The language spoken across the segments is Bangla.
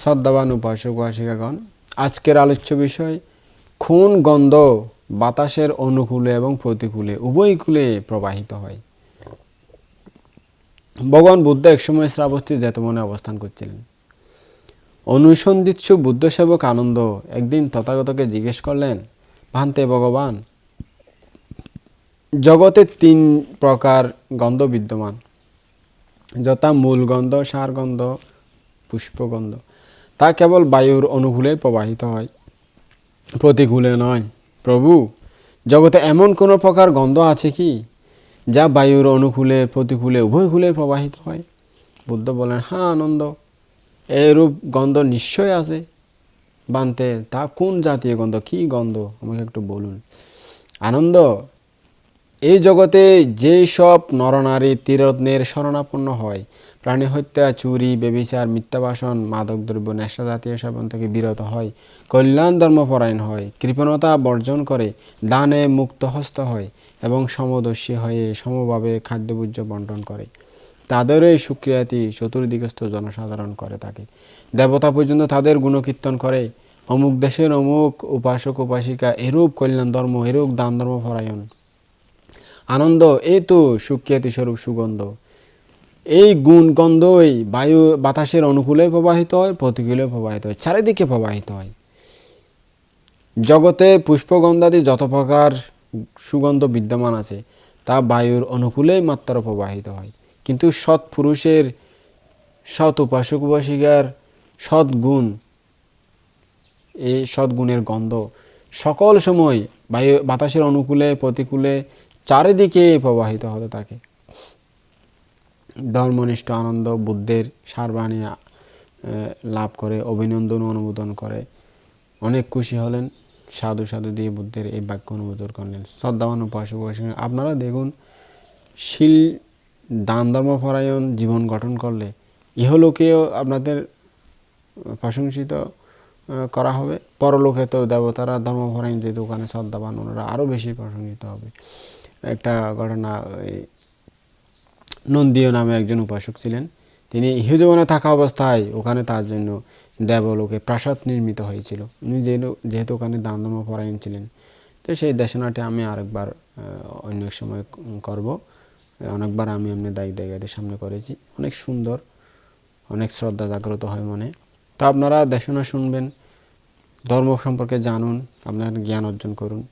শ্রদ্ধাবান উপাসক উপাসিকাগণ আজকের আলোচ্য বিষয়, খুন, গন্ধ, বাতাসের অনুকূলে এবং প্রতিকূলে, উভয় কূলে প্রবাহিত হয়। ভগবান বুদ্ধ একসময় শ্রাবস্তী জেতমনে অবস্থান করছিলেন। অনুসন্ধিৎসু বুদ্ধ সেবক আনন্দ একদিন তথাগতকে জিজ্ঞেস করলেন, ভান্তে ভগবান, জগতে তিন প্রকার গন্ধ বিদ্যমান। যথা মূল গন্ধ, সার গন্ধ পুষ্পগন্ধ তা কেবল বায়ুর অনুকূলে প্রবাহিত হয়, প্রতিকূলে নয়। প্রভু, জগতে এমন কোনো প্রকার গন্ধ আছে কি, যা বায়ুর অনুকূলে, প্রতিকূলে, উভয় কূলে প্রবাহিত হয়? বুদ্ধ বলেন হ্যাঁ আনন্দ। এরূপ গন্ধ নিশ্চয় আছে। বানতে, তা কোন জাতীয় গন্ধ? কি গন্ধ? আমাকে একটু বলুন। আনন্দ, এই জগতে যেই সব নরনারী তীরত্নের শরণাপন্ন হয় প্রাণী হত্যা, চুরি, বেবিচার, মিথ্যাবাসন মাদক দ্রব্য নেশা জাতীয় সেবন থেকে বিরত হয়, কল্যাণ ধর্মপরায়ণ হয়, কৃপণতা বর্জন করে, দানে মুক্তহস্ত হয় এবং সমদর্শী হয়ে সমভাবে খাদ্যভোজ্য বন্টন করে। তাদেরও এই সুক্রিয়াতি চতুর্দিগস্থ জনসাধারণ করে থাকে দেবতা পর্যন্ত তাদের গুণকীর্তন করে। অমুক দেশের অমুক উপাসক, উপাসিকা, এরূপ কল্যাণ ধর্ম, এরূপ দান ধর্ম পরায়ণ। আনন্দ এই তো সুখ্যাতি স্বরূপ সুগন্ধ। এই গুণ গন্ধ গন্ধই বায়ু বাতাসের অনুকূলে প্রবাহিত হয়, প্রতিকূলে প্রবাহিত হয়, চারিদিকে প্রবাহিত হয়। জগতে পুষ্পগন্ধাদি যত প্রকার সুগন্ধ বিদ্যমান আছে, তা বায়ুর অনুকূলেই মাত্র প্রবাহিত হয়। কিন্তু সৎ পুরুষের সৎ উপাসক উপাসিকার সৎ গুণ, এই সদ্গুণের গন্ধ সকল সময় বায়ু বাতাসের অনুকূলে, প্রতিকূলে চারিদিকে প্রবাহিত হতে থাকে। ধর্মনিষ্ঠ, আনন্দ, বুদ্ধের সারবাণী লাভ করে, অভিনন্দন অনুমোদন করে। অনেক খুশি হলেন, সাধু সাধু দিয়ে বুদ্ধের এই বাক্য অনুমোদন করলেন। শ্রদ্ধাবান উপাসক আপনারা দেখুন, শিল দান ধর্মপরায়ণ জীবন গঠন করলে ইহলোকেও আপনাদের প্রশংসিত করা হবে। পরলোকে তো দেবতারা ধর্মপরায়ণ যে দোকানে শ্রদ্ধাবান, ওনারা আরও বেশি প্রশংসিত হবে। একটা ঘটনা নন্দীয় নামে একজন উপাসক ছিলেন। তিনি ইহজীবনে থাকা অবস্থায় ওখানে তার জন্য দেবলোকে প্রাসাদ নির্মিত হয়েছিল। উনি যেহেতু ওখানে দান ধর্ম পরায়ণ ছিলেন। তো সেই দেশনাটি আমি আরেকবার অন্য এক সময় করব। অনেকবার আমি এমনি দায়িক দায়িকাদের সামনে করেছি। অনেক সুন্দর, অনেক শ্রদ্ধা জাগ্রত হয় মনে। তো আপনারা দেশনা শুনবেন, ধর্ম সম্পর্কে জানুন, আপনার জ্ঞান অর্জন করুন।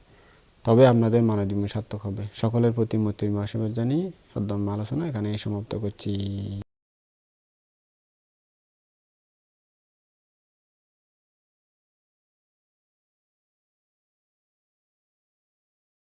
তবে আপনাদের মানবজীবন সার্থক হবে। সকলের প্রতি মৈত্রী আশীর্বাদ জানিয়ে সদ্যম আলোচনা এখানে সমাপ্ত করছি।